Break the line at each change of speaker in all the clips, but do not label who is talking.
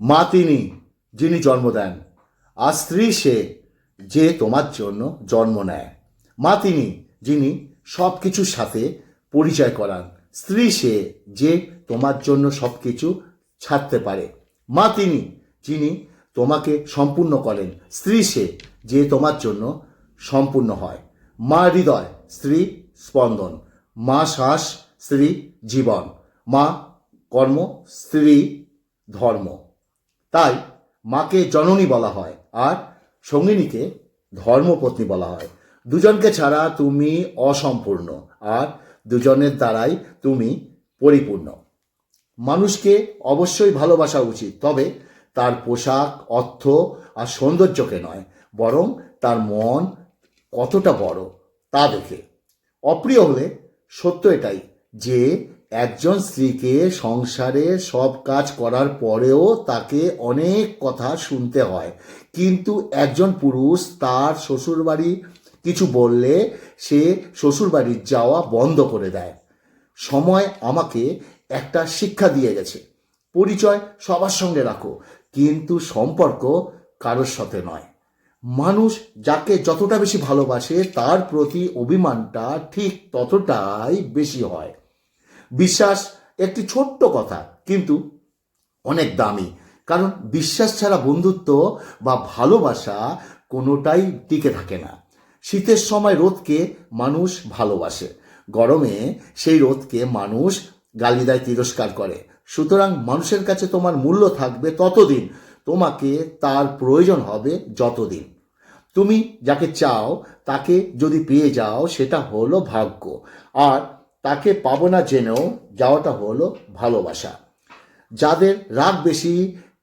মা তিনি, যিনি জন্ম দেন। আর স্ত্রী সে, যে তোমার জন্য জন্ম নেয়। মা তিনি, যিনি সব কিছুর সাথে পরিচয় করান। স্ত্রী সে, যে তোমার জন্য সব কিছু ছাড়তে পারে। মা তিনি, যিনি তোমাকে সম্পূর্ণ করেন। স্ত্রী সে, যে তোমার জন্য সম্পূর্ণ হয়। মা হৃদয়, স্ত্রী স্পন্দন। মা শ্বাস, স্ত্রী জীবন। মা কর্ম, স্ত্রী ধর্ম। তাই মাকে জননী বলা হয় আর সঙ্গিনীকে ধর্মপত্নী বলা হয়। দুজনকে ছাড়া তুমি অসম্পূর্ণ আর দুজনের দ্বারাই তুমি পরিপূর্ণ। মানুষকে অবশ্যই ভালোবাসা উচিত, তবে তার পোশাক, অর্থ আর সৌন্দর্যকে নয়, বরং তার মন কতটা বড় তা দেখে। অপ্রিয় হলে সত্য এটাই যে একজন স্ত্রীকে সংসারে সব কাজ করার পরেও তাকে অনেক কথা শুনতে হয়। কিন্তু একজন পুরুষ তার শ্বশুরবাড়ি কিছু বললে সে শ্বশুরবাড়ি যাওয়া বন্ধ করে দেয়। সময় আমাকে একটা শিক্ষা দিয়ে গেছে। পরিচয় সবার সঙ্গে রাখো, কিন্তু সম্পর্ক কারোর সাথে নয়। মানুষ যাকে যতটা বেশি ভালোবাসে তার প্রতি অভিমানটা ঠিক ততটাই বেশি হয়। বিশ্বাস একটি ছোট্ট কথা, কিন্তু অনেক দামি। কারণ বিশ্বাস ছাড়া বন্ধুত্ব বা ভালোবাসা কোনোটাই টিকে থাকে না। শীতের সময় রোদকে মানুষ ভালোবাসে। গরমে সেই রোদকে মানুষ গালি দেয় তিরস্কার করে। সুতরাং মানুষের কাছে তোমার মূল্য থাকবে ততদিন। তোমাকে তার প্রয়োজন হবে যতদিন। তুমি যাকে চাও, তাকে যদি পেয়ে যাও, সেটা হলো ভাগ্য। আর তাকে পাবো না জেনেও যাওয়াটা হলো ভালোবাসা। যাদের রাগ বেশি,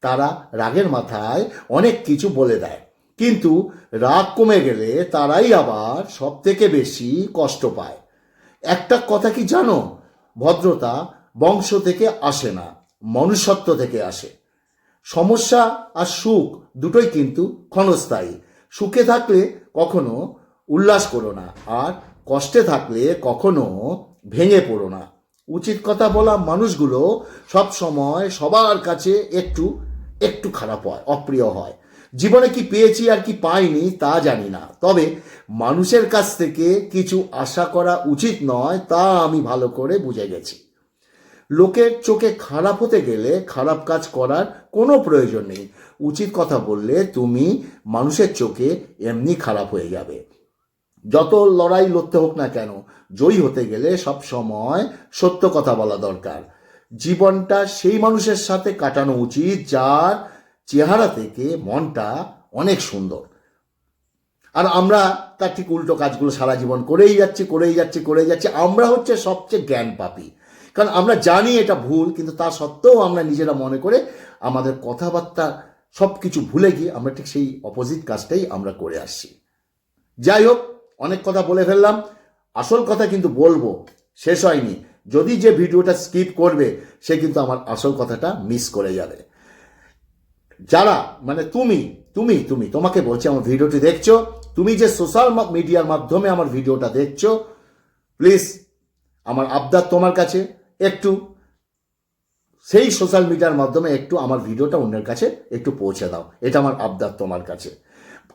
তারা রাগের মাথায় অনেক কিছু বলে দেয়। কিন্তু রাগ কমে গেলে তারাই আবার সব থেকে বেশি কষ্ট পায়। একটা কথা কি জানো? ভদ্রতা বংশ থেকে আসে না, মনুষ্যত্ব থেকে আসে। সমস্যা আর সুখ দুটোই কিন্তু ক্ষণস্থায়ী। সুখে থাকলে কখনো উল্লাস করো না, আর কষ্টে থাকলে কখনো ভেঙে পড়ো না। উচিত কথা বলা মানুষগুলো সব সময় সবার কাছে একটু একটু খারাপ হয়, অপ্রিয় হয়। জীবনে কি পেয়েছি আর কি পাইনি তা জানি না। তবে মানুষের কাছ থেকে কিছু আশা করা উচিত নয় তা আমি ভালো করে বুঝে গেছি। লোকের চোখে খারাপ হতে গেলে খারাপ কাজ করার কোনো প্রয়োজন নেই। উচিত কথা বললে তুমি মানুষের চোখে এমনি খারাপ হয়ে যাবে। যত লড়াই লড়তে হোক না কেন, জয়ী হতে গেলে সব সময় সত্য কথা বলা দরকার। জীবনটা সেই মানুষের সাথে কাটানো উচিত যার চেহারা থেকে মনটা অনেক সুন্দর। আর আমরা তার ঠিক উল্টো কাজগুলো সারা জীবন করেই যাচ্ছি করেই যাচ্ছি করেই যাচ্ছি। আমরা হচ্ছে সবচেয়ে জ্ঞান পাপি। কারণ আমরা জানি এটা ভুল, কিন্তু তা সত্ত্বেও আমরা নিজেরা মনে করে আমাদের কথাবার্তা সব কিছু ভুলে গিয়ে আমরা ঠিক সেই অপোজিট কাজটাই আমরা করে আসছি। যাই হোক অনেক কথা বলে ফেললাম। আসল কথা কিন্তু বলব, শেষ হয়নি। যদি যে ভিডিওটা স্কিপ করবে, সে কিন্তু আমার আসল কথাটা মিস করে যাবে। যারা মানে তুমি তুমি তুমি, তোমাকে বলছি, আমার ভিডিওটি দেখছ, তুমি যে সোশ্যাল মিডিয়ার মাধ্যমে আমার ভিডিওটা দেখছ প্লিজ আমার আবদার তোমার কাছে, একটু, সেই সোশ্যাল মিডিয়ার মাধ্যমে একটু আমার ভিডিওটা অন্যের কাছে একটু পৌঁছে দাও। এটা আমার আবদার তোমার কাছে।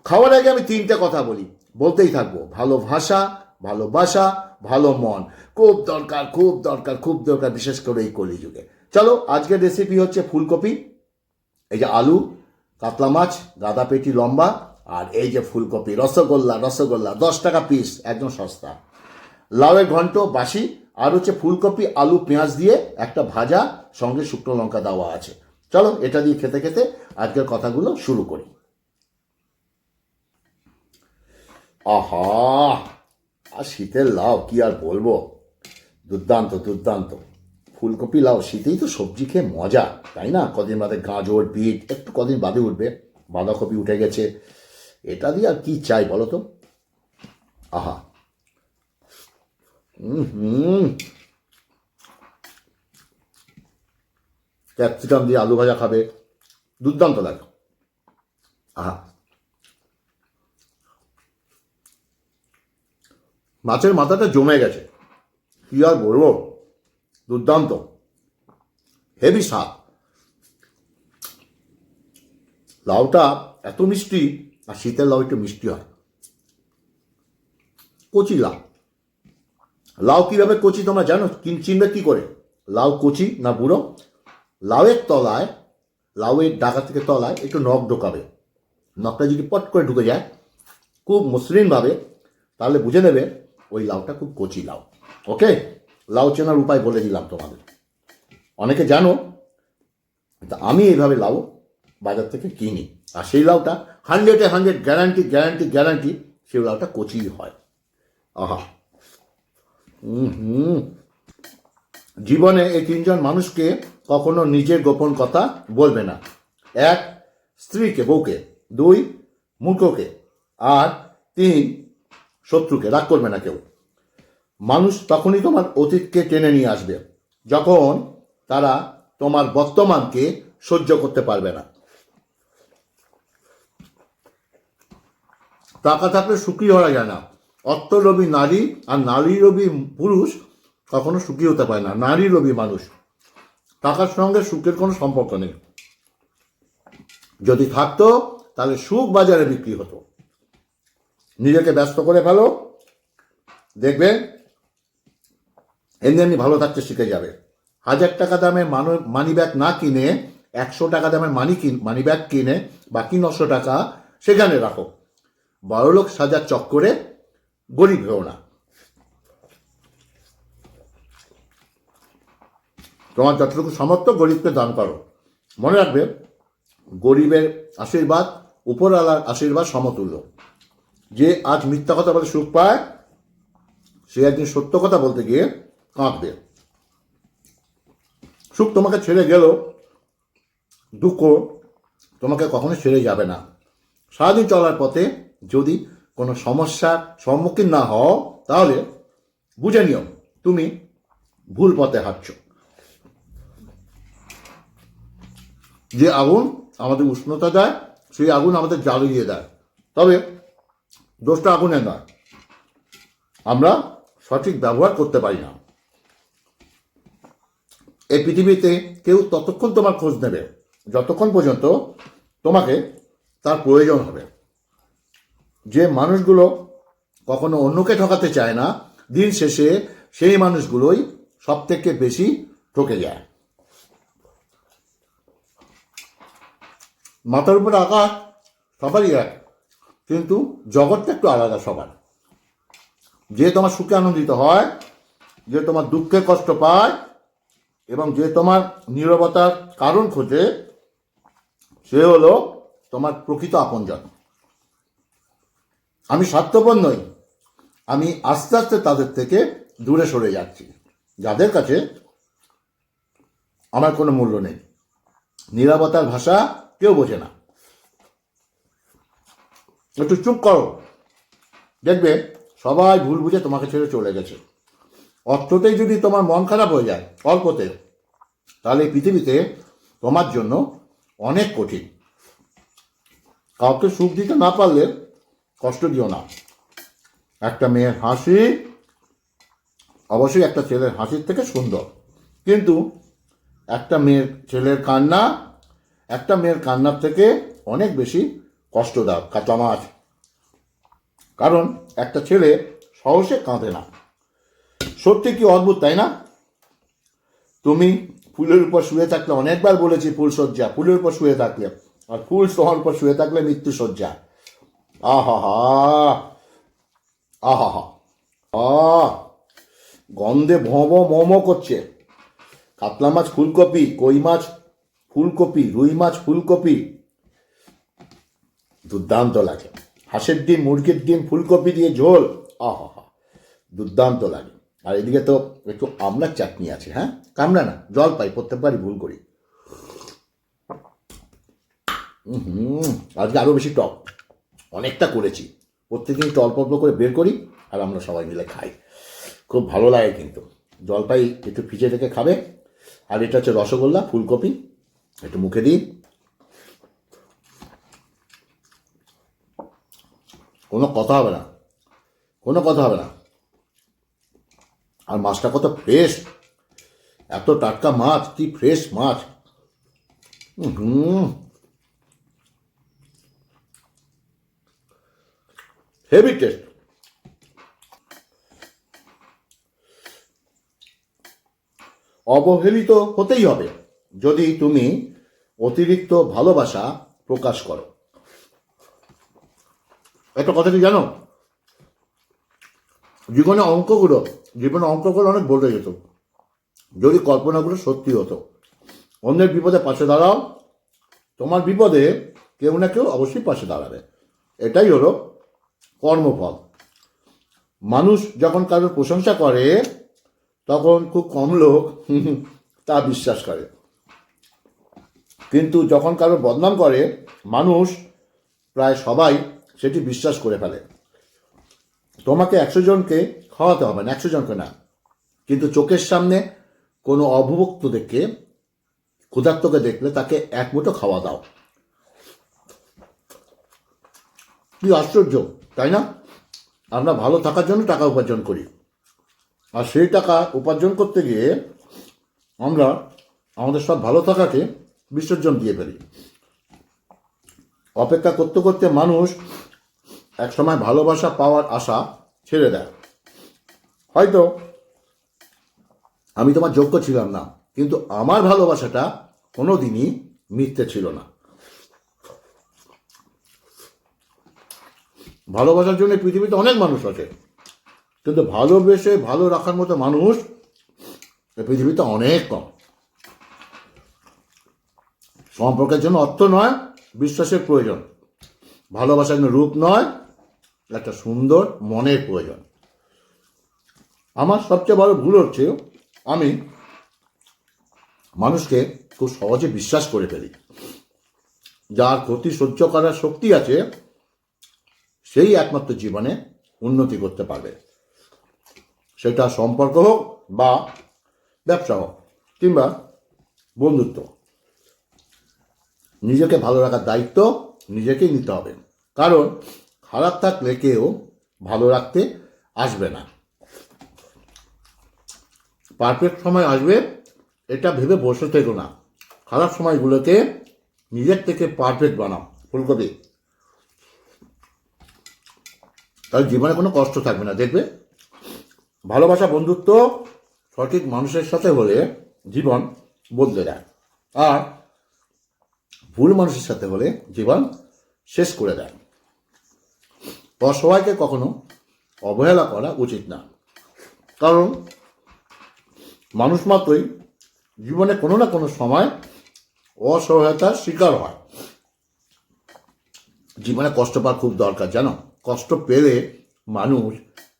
খাওয়ার আগে আমি তিনটে কথা বলি। বলতেই থাকব, ভালো ভাষা ভালোবাসা ভালো মন। খুব দরকার খুব দরকার খুব দরকার, বিশেষ করে এই কলিযুগে। চলো, আজকের রেসিপি হচ্ছে ফুলকপি। এই যে আলু, কাতলা মাছ, গাদা পেটি লম্বা, আর এই যে ফুলকপি, রসগোল্লা রসগোল্লা, দশ টাকা পিস একদম সস্তা। লাউয়ের ঘন্ট, বাসি, আর হচ্ছে ফুলকপি, আলু, পেঁয়াজ দিয়ে একটা ভাজা, সঙ্গে শুকনো লঙ্কা দেওয়া আছে। চলো, এটা দিয়ে খেতে খেতে আজকের কথাগুলো শুরু করি। আহা, আর শীতের লাউ কি আর বলব? দুর্দান্ত দুর্দান্ত। ফুলকপি লাউ শীতেই তো সবজি খেয়ে মজা, তাই না? কদিন বাদে গাজর, বিট, একটু কদিন বাদে উঠবে, বাঁধাকপি উঠে গেছে। এটা দিয়ে আর কি চাই বলো তো? আহা। হুম। ক্যাপসিকাম দিয়ে আলু ভাজা খাবে। দুর্দান্ত লাগে আহা। মাছের মাথাটা জমে গেছে। কি আর বলব? দুর্দান্ত। হেভি স্বাদ। লাউটা এত মিষ্টি, আর শীতের লাউ একটু মিষ্টি হয়। কচি লাউ। লাউ কীভাবে কচি তোমরা জানো? কিন- চিনবে কি করে? লাউ কচি না বুড়ো? লাউয়ের তলায়, লাউয়ের ডাকা থেকে তলায় একটু নখ ঢোকাবে। নখটা যদি পট করে ঢুকে যায়, খুব মসৃণভাবে, তাহলে বুঝে নেবে ওই লাউটা খুব কচি লাউ। ওকে? লাউ চেনার উপায় বলে দিলাম তোমাদের। অনেকে জানো তা আমি এইভাবে লাউ বাজার থেকে কিনি। আর সেই লাউটা হান্ড্রেডে হান্ড্রেড গ্যারান্টি গ্যারান্টি গ্যারান্টি সেই লাউটা কচি হয়। আহা। হুম জীবনে এই তিনজন মানুষকে কখনো নিজের গোপন কথা বলবে না। এক, স্ত্রীকে, বউকে। দুই, মূর্খকে। আর তিন শত্রুকে, রাগ করবে না কেউ। মানুষ তখনই তোমার অতীতকে টেনে নিয়ে আসবে, যখন তারা তোমার বর্তমানকে সহ্য করতে পারবে না। টাকা থাকলে সুখী হওয়া যায় না। অর্থলোভী নারী আর নারীলোভী পুরুষ কখনো সুখী হতে পারে না। নারীলোভী মানুষ। টাকার সঙ্গে সুখের কোনো সম্পর্ক নেই। যদি থাকতো, তাহলে সুখ বাজারে বিক্রি হতো। নিজেকে ব্যস্ত করে ফেলো। দেখবে এমনি এমনি ভালো থাকতে শিখে যাবে। হাজার টাকা দামের মানু মানি ব্যাগ না কিনে, একশো টাকা দামের মানি কিন মানি ব্যাগ কিনে, বাকি নশো টাকা সেখানে রাখো। বড়লোক সাজার চক্করে গরিব হও না। তোমার যতটুকু সামর্থ্য, গরিবকে দান করো। মনে রাখবে, গরিবের আশীর্বাদ, উপরওয়ালার আশীর্বাদ সমতুল্য। যে আজ মিথ্যা কথা বলে সুখ পায়, সে একদিন সত্য কথা বলতে গিয়ে কাঁদবে। সুখ তোমাকে ছেড়ে গেল, দুঃখ তোমাকে কখনো ছেড়ে যাবে না। সারাদিন চলার পথে যদি কোনো সমস্যার সম্মুখীন না হও, তাহলে বুঝে নিও, তুমি ভুল পথে হাঁটছ। যে আগুন আমাদের উষ্ণতা দেয়, সেই আগুন আমাদের জ্বালিয়ে দেয়। তবে দোষটা আগুনের নয়। আমরা সঠিক ব্যবহার করতে পারি না। এই পৃথিবীতে কেউ ততক্ষণ তোমার খোঁজ নেবে, যতক্ষণ পর্যন্ত তোমাকে তার প্রয়োজন হবে। যে মানুষগুলো কখনো অন্যকে ঠকাতে চায় না, দিন শেষে সেই মানুষগুলোই সব থেকে বেশি ঠকে যায়। মাথার উপরে আকাশ সবারই এক। কিন্তু জগৎটা একটু আলাদা সবার। যে তোমার সুখে আনন্দিত হয়, যে তোমার দুঃখে কষ্ট পায়, এবং যে তোমার নীরবতার কারণ খোঁজে, সে হলো তোমার প্রকৃত আপনজন। আমি স্বার্থপর নই, আমি আস্তে আস্তে তাদের থেকে দূরে সরে যাচ্ছি। যাদের কাছে আমার কোনো মূল্য নেই। নিরাপত্তার ভাষা কেউ বোঝে না। একটু চুপ করো। দেখবে সবাই ভুল বুঝে তোমাকে ছেড়ে চলে গেছে। অর্থতেই যদি তোমার মন খারাপ হয়ে যায়, অল্পতে, তাহলে পৃথিবীতে তোমার জন্য অনেক কঠিন। কাউকে সুখ দিতে না পারলে কষ্ট দিও না। একটা মেয়ের হাসি অবশ্যই একটা ছেলের হাসির থেকে সুন্দর। কিন্তু একটা মেয়ের ছেলের কান্না, একটা মেয়ের কান্নার থেকে অনেক বেশি কষ্টদায়ক কাঁচা মাছ। কারণ একটা ছেলে সহসে কাঁদে না। সত্যি কি অদ্ভুত, তাই না? তুমি ফুলের উপর শুয়ে থাকলে, অনেকবার বলেছি ফুল সজ্জা ফুলের উপর শুয়ে থাকলে। আর ফুল তোমার উপর শুয়ে থাকলে মৃত্যু সজ্জা আহা আহা আহ গন্ধে ভোঁ মোমো করছে। কাতলা মাছ ফুলকপি, কই মাছ ফুলকপি, রুই মাছ ফুলকপি দুর্দান্ত লাগে। হাঁসের ডিম, মুরগির ডিম, ফুলকপি দিয়ে ঝোল, আহা দুর্দান্ত লাগে। আর এদিকে তো একটু আমলার চাটনি আছে হ্যাঁ? কামড়া না, জল পাই, প্রত্যেকবারই ভুল করি। হুম, আজকে আরও বেশি টক। অনেকটা করেছি। প্রত্যেকদিন একটু অল্প অল্প করে বের করি আর আমরা সবাই মিলে খাই। খুব ভালো লাগে কিন্তু। জলপাই একটু ভিজে রেখে খাবে। আর এটা হচ্ছে রসগোল্লা, ফুলকপি। একটু মুখে দিই। কোনো কথা হবে না। কোনো কথা হবে না। আর মাছটা কত ফ্রেশ এত টাটকা মাছ, কি ফ্রেশ মাছ। হুম। হেভি টেস্ট অবহেলিত হতেই হবে। যদি তুমি অতিরিক্ত ভালোবাসা প্রকাশ করো। একটা কথা কি জানো? জীবনে অঙ্কগুলো জীবনে অঙ্কগুলো অনেক বলতে যেত। যদি কল্পনাগুলো সত্যি হতো। অন্যের বিপদে পাশে দাঁড়াও। তোমার বিপদে কেউ না কেউ অবশ্যই পাশে দাঁড়াবে। এটাই হলো কর্মফল। মানুষ যখন কারোর প্রশংসা করে, তখন খুব কম লোক তা বিশ্বাস করে। কিন্তু যখন কারোর বদনাম করে, মানুষ প্রায় সবাই সেটি বিশ্বাস করে ফেলে। তোমাকে একশো জনকে খাওয়াতে হবে না, একশো জনকে না। কিন্তু চোখের সামনে কোনো অভুভুক্ত দেখে ক্ষুধার্তকে দেখলে তাকে এক মুঠো খাওয়া দাও। কি আশ্চর্য, তাই না? আমরা ভালো থাকার জন্য টাকা উপার্জন করি। আর সেই টাকা উপার্জন করতে গিয়ে আমরা আমাদের সব ভালো থাকাকে বিসর্জন দিয়ে ফেলি। অপেক্ষা করতে করতে মানুষ একসময় ভালোবাসা পাওয়ার আশা ছেড়ে দেয়। হয়তো আমি তোমার যোগ্য ছিলাম না, কিন্তু আমার ভালোবাসাটা কোনোদিনই মিথ্যে ছিল না। ভালোবাসার জন্য পৃথিবীতে অনেক মানুষ আছে, কিন্তু ভালোবেসে ভালো রাখার মতো মানুষ পৃথিবীতে অনেক কম। সম্পর্কের জন্য অর্থ নয়, বিশ্বাসের প্রয়োজন। ভালোবাসার জন্য রূপ নয় একটা সুন্দর মনের প্রয়োজন। আমার সবচেয়ে বড় ভুল হচ্ছে, আমি মানুষকে খুব সহজে বিশ্বাস করে ফেলি। যার ক্ষতি সহ্য করার শক্তি আছে, সেই একমাত্র জীবনে উন্নতি করতে পারবে। সেটা সম্পর্ক হোক বা ব্যবসা হোক, কিংবা বন্ধুত্ব। নিজেকে ভালো রাখার দায়িত্ব নিজেকেই নিতে হবে। কারণ খারাপ থাকলে কেউ ভালো রাখতে আসবে না। পারফেক্ট সময় আসবে, এটা ভেবে বসে থেকো না। খারাপ সময়গুলোকে নিজের থেকে পারফেক্ট বানাও, ফুলকপি। তাহলে জীবনে কোনো কষ্ট থাকবে না, দেখবে? ভালোবাসা, বন্ধুত্ব সঠিক মানুষের সাথে হলে জীবন বদলে দেয় আর ভুল মানুষের সাথে হলে জীবন শেষ করে দেয়। অসহায়কে কখনো অবহেলা করা উচিত না। কারণ মানুষ মাত্রই জীবনে কোনো না কোনো সময় অসহায়তার শিকার হয়। জীবনে কষ্ট পাওয়া খুব দরকার, জানো? কষ্ট পেলে মানুষ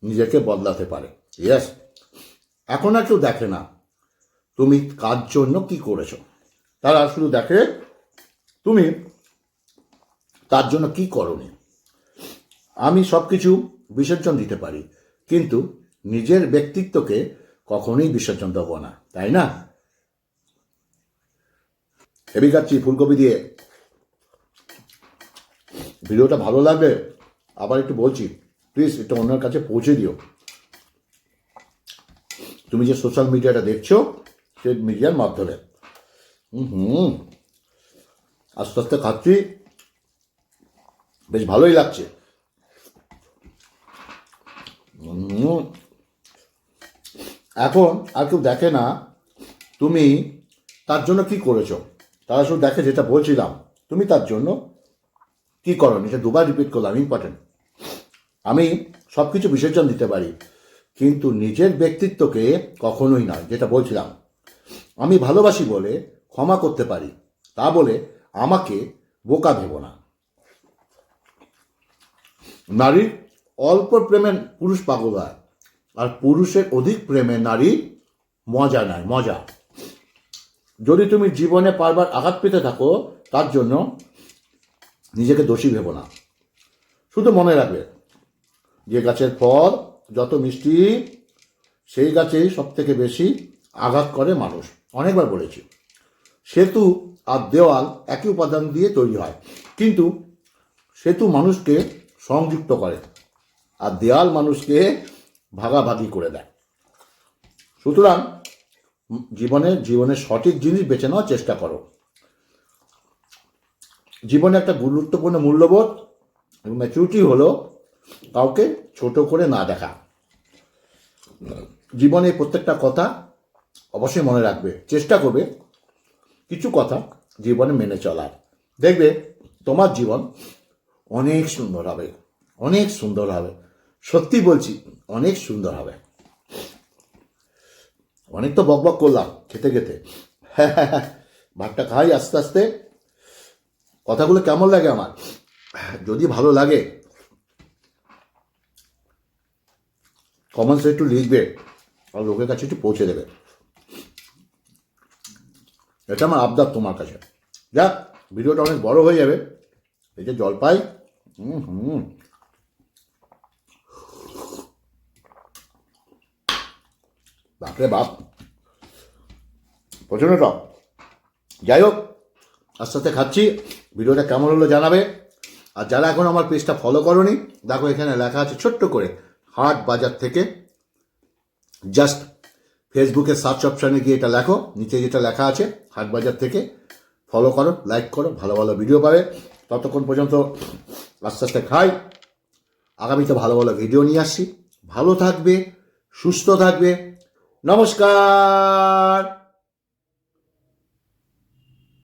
নিজেকে বদলাতে পারে। ইয়েস এখন আর কেউ দেখে না তুমি কার জন্য কি করেছ। তারা শুধু দেখে তুমি তার জন্য কি করনি। আমি সব কিছু বিসর্জন দিতে পারি, কিন্তু নিজের ব্যক্তিত্বকে কখনোই বিসর্জন দেবো না, তাই না? হেবি খাচ্ছি ফুলকপি দিয়ে। ভিডিওটা ভালো লাগবে আবার একটু বলছি, প্লিজ এটা অন্যের কাছে পৌঁছে দিও। তুমি যে সোশ্যাল মিডিয়াটা দেখছ, সেই মিডিয়ার মাধ্যমে। হুম। আস্তে আস্তে খাচ্ছি। বেশ ভালোই লাগছে। এখন আর কেউ দেখে না তুমি তার জন্য কি করেছ? তারা শুধু দেখে যেটা বলছিলাম। তুমি তার জন্য কি করো এটা দুবার রিপিট করলাম ইম্পর্টেন্ট আমি সব কিছু বিসর্জন দিতে পারি, কিন্তু নিজের ব্যক্তিত্বকে কখনোই নয়, যেটা বলছিলাম। আমি ভালোবাসি বলে ক্ষমা করতে পারি, তা বলে আমাকে বোকা ভেবো না। নারীর অল্প প্রেমে পুরুষ পাগল হয়, আর পুরুষের অধিক প্রেমে নারী মজা নেয়, মজা। যদি তুমি জীবনে বারবার আঘাত পেতে থাকো, তার জন্য নিজেকে দোষী ভেবো না। শুধু মনে রাখবে, যে গাছের ফল, যত মিষ্টি, সেই গাছেই সব থেকে বেশি আঘাত করে মানুষ। অনেকবার বলেছি, সেতু আর দেওয়াল একই উপাদান দিয়ে তৈরি হয়, কিন্তু সেতু মানুষকে সংযুক্ত করে। আর দেয়াল মানুষকে ভাগাভাগি করে দেয়। সুতরাং জীবনে জীবনের সঠিক জিনিস বেছে নেওয়ার চেষ্টা করো। জীবনে একটা গুরুত্বপূর্ণ মূল্যবোধ এবং ম্যাচুরিটি হলো কাউকে ছোট করে না দেখা। জীবনে প্রত্যেকটা কথা অবশ্যই মনে রাখবে। চেষ্টা করবে কিছু কথা জীবনে মেনে চলার। দেখবে তোমার জীবন অনেক সুন্দর হবে, অনেক সুন্দর হবে। সত্যি বলছি, অনেক সুন্দর হবে। অনেক তো বক বক করলাম, খেতে খেতে। ভাতটা খাই আস্তে আস্তে। কথাগুলো কেমন লাগে আমার? যদি ভালো লাগে কমেন্টসে একটু লিখবে, আর লোকের কাছে একটু পৌঁছে দেবে। এটা আমার আবদার তোমার কাছে। যাক, ভিডিওটা অনেক বড় হয়ে যাবে। এই যে জলপাই, হুম হুম। বাপরে বাপ। প্রচণ্ড টক। যাই হোক, আস্তে আস্তে খাচ্ছি। ভিডিওটা কেমন হলো জানাবে। আর যারা এখন আমার পেজটা ফলো করনি, দেখো এখানে লেখা আছে ছোট্ট করে, হাট বাজার থেকে। জাস্ট ফেসবুকে সার্চ অপশানে গিয়ে এটা লেখো, নিচে যেটা লেখা আছে, হাট বাজার থেকে। ফলো করো লাইক করো, ভালো ভালো ভিডিও পাবে। ততক্ষণ পর্যন্ত আস্তে আস্তে খাই। আগামীতে ভালো ভালো ভিডিও নিয়ে আসছি। ভালো থাকবে, সুস্থ থাকবে। নমস্কার